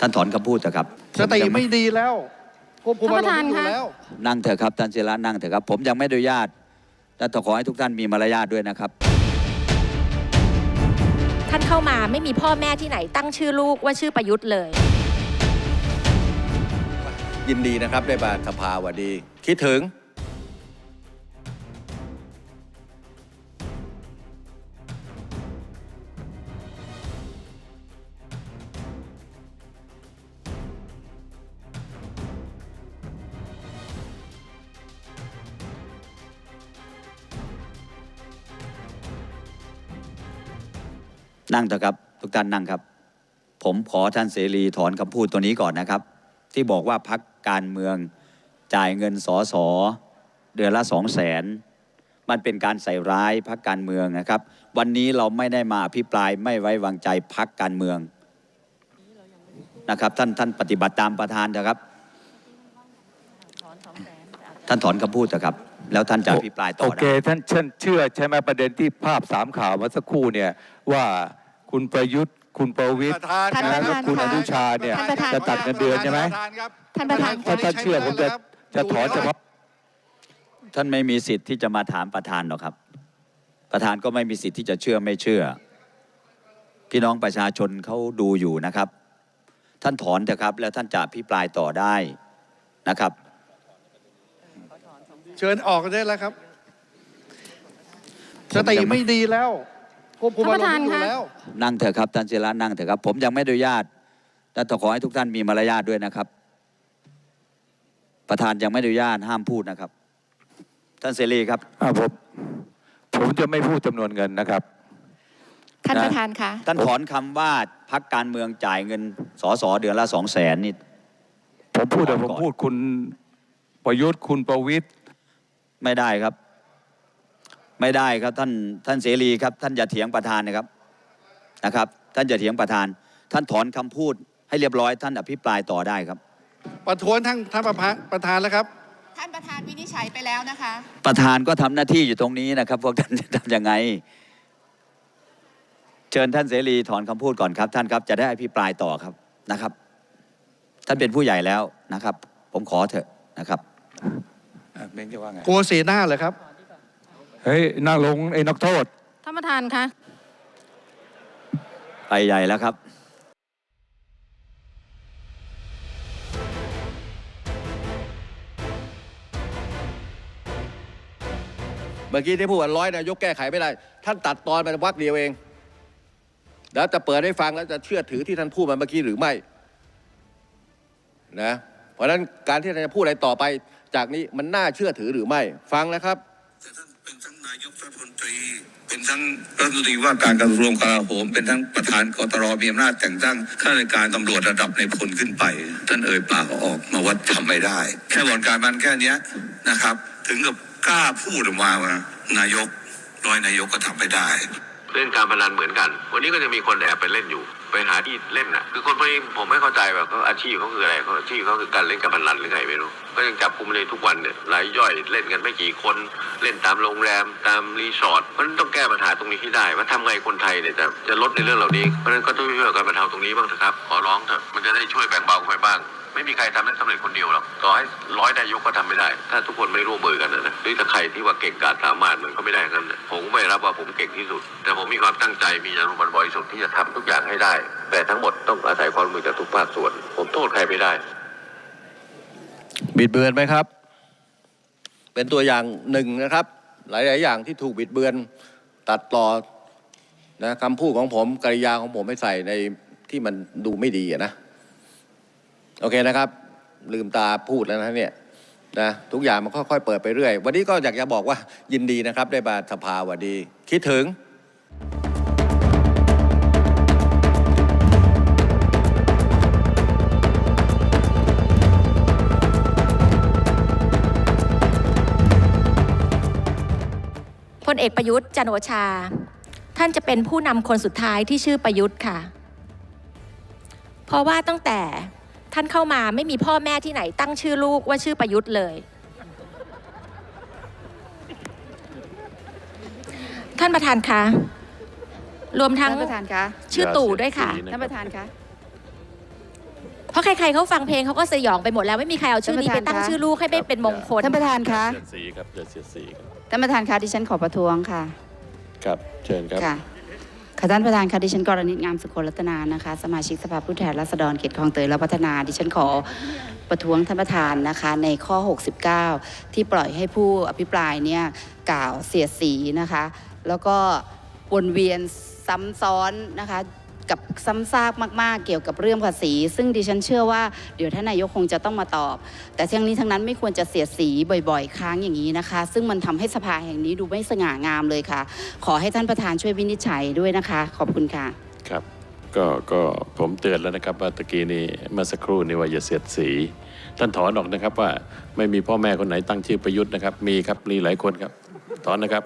ท่านถอนคำพูดเถอะครับสติผยังไม่ดีแล้วควบคุมอารมณ์ท่านประธานไม่อยู่คะแล้วนั่งเถอะครับท่านศิระนั่งเถอะครับ ผมยังไม่อนุญาตแต่ต้องขอให้ทุกท่านมีมารยาทด้วยนะครับ ท่านเข้ามาไม่มีพ่อแม่ที่ไหนตั้งชื่อลูกว่าชื่อประยุทธ์เลย ยินดีนะครับได้มาสภาวัดี คิดถึง นั่งเถอะครับ ทุกท่านนั่งครับ ผมขอท่านเสรีถอนคำพูดตัวนี้ก่อนนะครับ ที่บอกว่าพักการเมืองจ่ายเงินสอสอเดือนละสองแสนมันเป็นการใส่ร้ายพักการเมืองนะครับ วันนี้เราไม่ได้มาอภิปรายไม่ไว้วางใจพักการเมืองนะครับ ท่านท่านปฏิบัติตามประธานเถอะครับ ท่านถอนคำพูดเถอะครับ แล้วท่านจะอภิปรายต่อโอเค ท่านเชื่อใช่ไหมประเด็นที่ภาพสามข่าวเมื่อสักครู่เนี่ยว่า คุณประยุทธ์ คุณประวิตยท่าน แล้วก็คุณอนุชาเนี่ย ท่านประธาน จะตัดเงินเดือนใช่ไหม ท่านประธานถ้าท่านเชื่อผมจะจะถอนเฉพาะ ท่านไม่มีสิทธิ์ที่จะมาถามประธานหรอกครับ ประธานก็ไม่มีสิทธิ์ที่จะเชื่อไม่เชื่อ พี่น้องประชาชนเขาดูอยู่นะครับ ท่านถอนเถอะครับ แล้วท่านจะพิปรายต่อได้นะครับ เชิญออกได้แล้วครับ สติไม่ดีแล้ว ควบคุมอารมณ์ไม่อยู่ท่านประธานคะแล้ว นั่งเถอะครับท่านเจรานั่งเถอะครับ ผมยังไม่อนุญาตแต่ต้องขอให้ทุกท่านมีมารยาทด้วยนะครับ ประธานยังไม่อนุญาตห้ามพูดนะครับ ท่านเสรีครับอ่าผมผมจะไม่พูดจำนวนเงินนะครับ ท่านนะประธานคะท่านถอนคำว่าพักการเมืองจ่ายเงินสอสอเดือนละสองแสนนี่ผมพูดแต่ก่ผอนมพูดคุณประยุทธ์คุณประวิตยไม่ได้ครับ ไม่ได้ครับท่านท่านเสรีครับ ท่านอย่าเถียงประธานนะครับนะครับ ท่านอย่าเถียงประธาน ท่านถอนคำพูดให้เรียบร้อยท่านอภิปรายต่อได้ครับ ประท้วงทั้งท่านประธานประธานแล้วครับ ท่านประธานวินิจฉัยไปแล้วนะคะ ประธานก็ทำหน้าที่อยู่ตรงนี้นะครับพวกท่านจะทำยังไง เชิญท่านเสรีถอนคำพูดก่อนครับ ท่านครับจะได้อภิปรายต่อครับนะครับ ท่านเป็นผู้ใหญ่แล้วนะครับ ผมขอเถอะนะครับอะเบงจะว่าไงกลัวเสียหน้าเลยครับ เฮ้ยนั่งลงไอ้นักโทษ ท่านประธานคะ ไปใหญ่แล้วครับเมื่อกี้ที่พูดว่าร้อยนายกแก้ไขไม่ได้ ท่านตัดตอนไปวักเดียวเอง แล้วจะเปิดให้ฟังแล้วจะเชื่อถือที่ท่านพูดมาเมื่อกี้หรือไม่นะเพราะฉะนั้นการที่ท่านจะพูดอะไรต่อไป จากนี้มันน่าเชื่อถือหรือไม่ ฟังนะครับแต่ท่าน เป็นทั้งนายกรัฐมนตรี เป็นทั้งรัฐมนตรีว่าการกระทรวงกลาโหม เป็นทั้งประธานกตรมีอำนาจแต่งตั้งข้าราชการตำรวจระดับในพลขึ้นไป ท่านเอ่ยปากออกมาว่าทำไม่ได้ แค่บ่อนการมันแค่เนี้ยนะครับ ถึงกับกล้าพูดออกมาว่านายกร้อยนายกก็ทำไม่ได้ เล่นการพนันเหมือนกัน วันนี้ก็จะมีคนแอบไปเล่นอยู่ ไปหาที่เล่นน่ะ คือคนพวกนี้ผมไม่เข้าใจแบบเขาอาชีพเขาคืออะไรเขาอาชีพเขาคือการเล่นการพนันหรือไงไม่รู้ ก็ยังจับกุมเลยทุกวันเนี่ยรายย่อยเล่นกันไม่กี่คน เล่นตามโรงแรมตามรีสอร์ทมันต้องแก้ปัญหาตรงนี้ให้ได้ ว่าทำไงคนไทยเนี่ยจะจะลดในเรื่องเหล่านี้ เพราะฉะนั้นก็ต้องช่วยกันบรรเทาตรงนี้บ้างเถอะครับ ขอร้องเถอะ มันจะได้ช่วยแบ่งเบ ไม่มีใครทำได้สำเร็จคนเดียวหรอกต่อให้ร้อยนายกก็ทำไม่ได้ ถ้าทุกคนไม่ร่วมมือกันนะหรือถ้าใครที่ว่าเก่งกาจสามารถมันก็ไม่ได้กันนะผมไม่รับว่าผมเก่งที่สุด แต่ผมมีความตั้งใจมีอารมณ์บริสุทธิ์ที่จะทำทุกอย่างให้ได้ แต่ทั้งหมดต้องอาศัยความมือจากทุกภาคส่วน ผมโทษใครไม่ได้ บิดเบือนไหมครับ เป็นตัวอย่างหนึ่งนะครับ หลาย ๆ อย่างที่ถูกบิดเบือนตัดต่อนะคำพูดของผมกริยาของผมไม่ใส่ในที่มันดูไม่ดีนะ โอเคนะครับ ลืมตาพูดแล้วนะเนี่ยนะทุกอย่างมันค่อยๆเปิดไปเรื่อย วันนี้ก็อยากจะบอกว่ายินดีนะครับ ได้มาสภาวันดีคิดถึงพลเอกประยุทธ์จันโอชา ท่านจะเป็นผู้นำคนสุดท้ายที่ชื่อประยุทธ์ค่ะ เพราะว่าตั้งแต่ ท่านเข้ามาไม่มีพ่อแม่ที่ไหนตั้งชื่อลูกว่าชื่อประยุทธ์เลย ท่านประธานคะรวมทั้งท่านประธานคะชื่อตู่ด้วยค่ะ ท่านประธานคะเพราะใครๆเขาฟังเพลงเขาก็สยองไปหมดแล้วไม่มีใครเอาชื่อนี้ไปตั้งชื่อลูกให้ไม่เป็นมงคลท่านประธานคะเสียดสีครับอย่าเสียดสีครับท่านประธานคะดิฉันขอประท้วงค่ะ ครับ เชิญครับ ค่ะท่านประธานคะดิฉันกรณิตงามสุขรัตนานะคะ สมาชิกสภาผู้แทนราษฎรเขตคลองเตยและพัฒนา ดิฉันขอประท้วงท่านประธานนะคะในข้อ 69 ที่ปล่อยให้ผู้อภิปรายเนี่ยกล่าวเสียสีนะคะ แล้วก็วนเวียนซ้ำซ้อนนะคะ กับซ้ำซากมาก ๆ เกี่ยวกับเรื่องภาษี ซึ่งดิฉันเชื่อว่าเดี๋ยวท่านนายกคงจะต้องมาตอบ แต่ทั้งนี้ทั้งนั้นไม่ควรจะเสียดสีบ่อย ๆค้างอย่างนี้นะคะ ซึ่งมันทำให้สภาแห่งนี้ดูไม่สง่างามเลยค่ะ ขอให้ท่านประธานช่วยวินิจฉัยด้วยนะคะ ขอบคุณค่ะครับก็ก็ผมเตือนแล้วนะครับว่าตะกี้นี้เมื่อสักครู่นี้ว่าอย่าเสียดสี ท่านถอนออกนะครับว่าไม่มีพ่อแม่คนไหนตั้งชื่อประยุทธ์นะครับ มีครับมีหลายคนครับ ถอนนะครับ